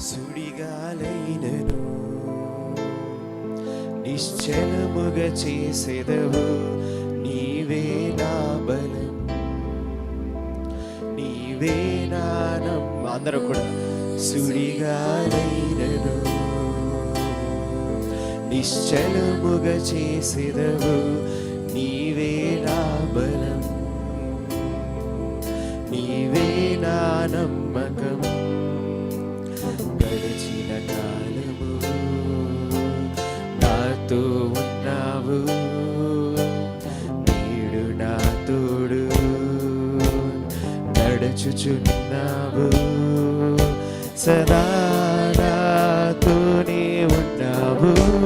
సుడిగాలైనను నిశ్చలముగ చేసేదవు నీవే నా బలం. నీవే నానం అందరూ కూడా సుడిగాలైనను నిశ్చలముగ చేసేదవు నీవే నా బలం. నీవే నా నమ్మకం గడిచిన నాతో ఉన్నావు. నీడు నా తోడు. నడుచుచున్నావు. సదా నాతోనే ఉన్నావు.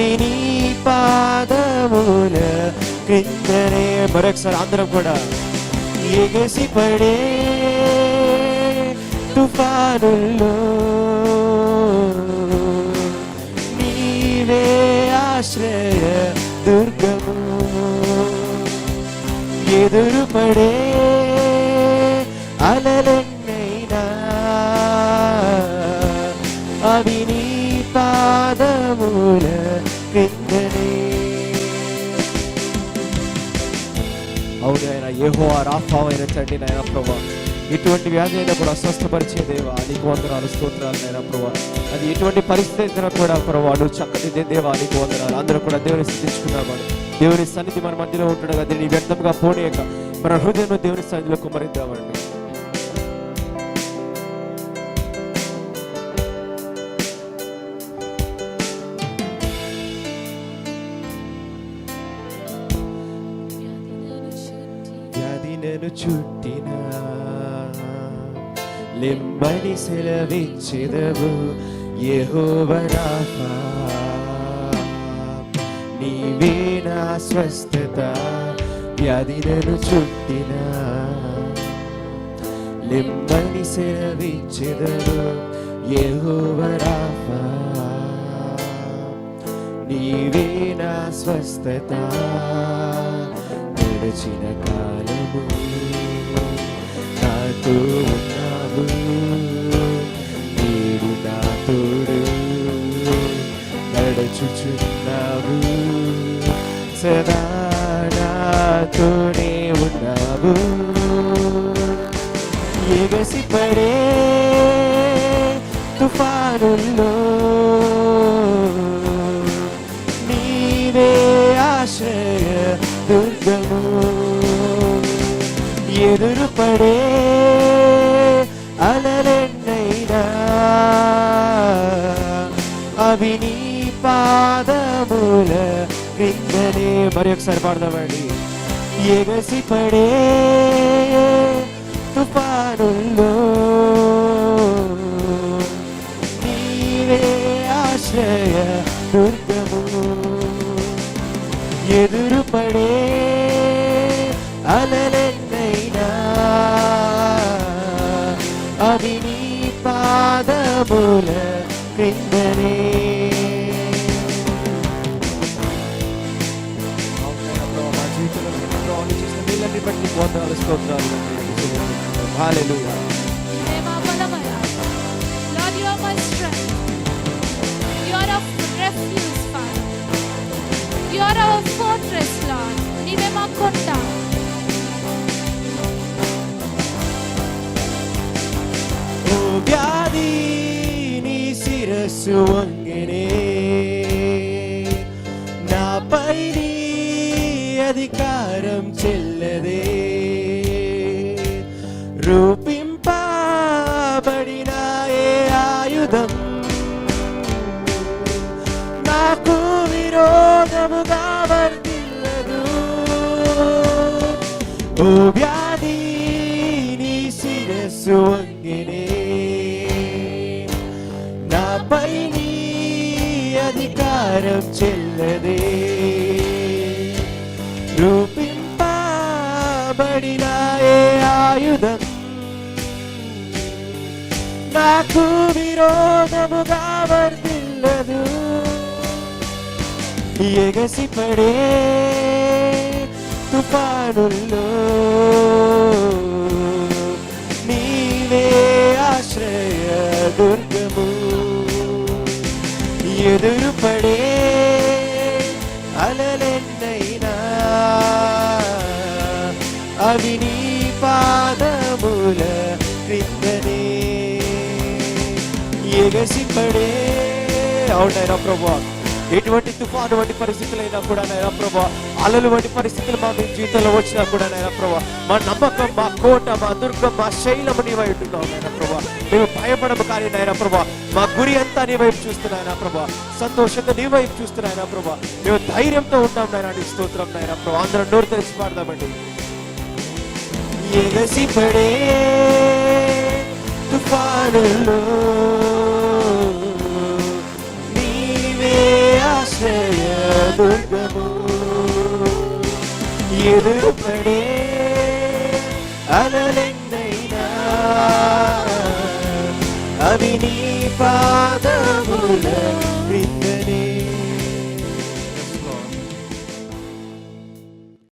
అవి నీ పాదముల క్రిందనే మరొకసారి అందరం కూడా ఎగసి పడే తుఫానుల్లో నీవే ఆశ్రయ దుర్గము ఎదురు పడే అలలెన్నైనా పాదముల క్రిందనే అవును ఆయన ఏహో ఆ రాఫావైన చండి నాయన ప్రభా ఎటువంటి వ్యాధి అయినా కూడా అస్వస్థపరిచే దేవా నీకు వందనాలు స్తోత్రాలు నాయన ప్రభా అది ఎటువంటి పరిస్థితి అయినా కూడా ప్రభా నువ్వు చక్కటి దేవా నీకు వందనాలు అందరూ కూడా దేవుని స్థితించుకున్నామని దేవుని సన్నిధి మన మధ్యలో ఉంటుండగా దీన్ని వ్యర్థంగా పోనీయక మన హృదయం దేవుని సన్నిధిలో కుమరిద్దామండి నన్ను చుట్టిన. లెమ్మని సెలవిచ్చెదవు యెహోవరాఫా నీవే నా స్వస్థత వ్యాధి నన్ను చుట్టిన. లెమ్మని సెలవిచ్చెదవు యెహోవరాఫా నీవే నా స్వస్థత గడచిన కాలము నాతో ఉన్నావు. నీవు నాతోడు నడచుచున్నావు. నడుచుచున్నావు సదా నాతోనే ఉన్నావు. ఎగసి పడే తుఫానుల్లో ఎదురు పడే అలలెన్నైనా అవి నీ పాదముల క్రిందనే మరి ఒకసారి పాడదామండి ఎగసి పడే తుఫానుల్లో నీవే ఆశ్రయ దుర్గము ఎదురు పడే అలలెన్నైనా అవి నీ పాదముల క్రిందనే మా జీవితంలో ప్రభావం చేసిన వీళ్ళని బట్టి వందనాలు స్తోత్రాలు hallelujah Nema Balamaya. Lord, you are my strength. You are our refuge, Father. You are our fortress, Lord. నీవే మా కొండ శిరస్సు వంగినే నాపై నీ అధికారం చెల్లదే రూపింపబడిన ఏ ఆయుధం నాకు విరోధముగా వర్తిల్లదు ఓ వ్యాధి నీ శిరస్సు వంగినే చెల్లదే. రూపింపబడిన ఏ ఆయుధం. నాకు విరోధముగా వర్తిల్లదు. ఎగసిపడే తుఫానుల్లో అవి నీ పాదముల క్రిందనే ఎగసిపడే అవునైనా ప్రభా ఎటువంటి తుఫాను వంటి పరిస్థితులైనా కూడా నైనా ప్రభా. అలలు వంటి పరిస్థితులు మా మీ జీవితంలో వచ్చినా కూడా నైనా ప్రభా. మా నమ్మకం మా కోట మా దుర్గం మా శైలము నీ వైపు ఉంటున్నావు నైనా ప్రభా. మేము భయపడము కానీ నైనా ప్రభా. మా గురి అంతా నీ వైపు చూస్తున్నాయినా ప్రభా. సంతోషంగా నీ వైపు చూస్తున్నాయినా ప్రభా. మేము ధైర్యంతో ఉంటాం నైనా నీ స్తోత్రం నైనా ప్రభా. అందరం నోరు తెలిసి పాడదామండి. ఎగసిపడే తుఫానులో నీవే ఆశ్రయ దుర్గము ఎదురుపడే అలలెన్నైనా అవి నీ పాదముల క్రింద